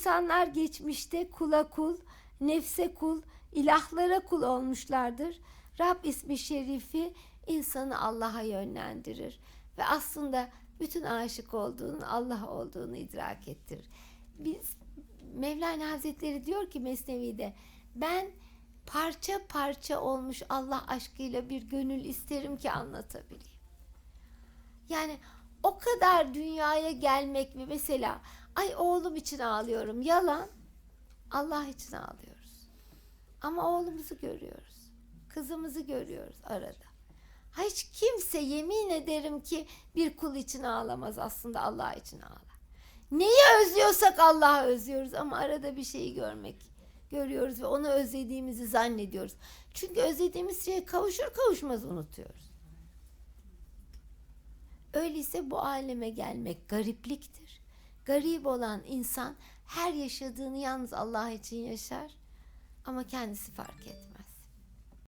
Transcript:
insanlar geçmişte kula kul, nefse kul, ilahlara kul olmuşlardır. Rab ismi şerifi insanı Allah'a yönlendirir ve aslında bütün aşık olduğunun Allah olduğunu idrak ettirir. Biz Mevlana Hazretleri diyor ki Mesnevi'de ben parça parça olmuş Allah aşkıyla bir gönül isterim ki anlatabileyim. Yani o kadar dünyaya gelmek ve mesela ay oğlum için ağlıyorum yalan Allah için ağlıyoruz. Ama oğlumuzu görüyoruz. Kızımızı görüyoruz arada. Hiç kimse yemin ederim ki bir kul için ağlamaz aslında Allah için ağlar. Neyi özlüyorsak Allah'ı özlüyoruz ama arada bir şeyi görmek görüyoruz ve onu özlediğimizi zannediyoruz. Çünkü özlediğimiz şeye kavuşur kavuşmaz unutuyoruz. Öyleyse bu aleme gelmek garipliktir. Garip olan insan her yaşadığını yalnız Allah için yaşar ama kendisi fark etmez.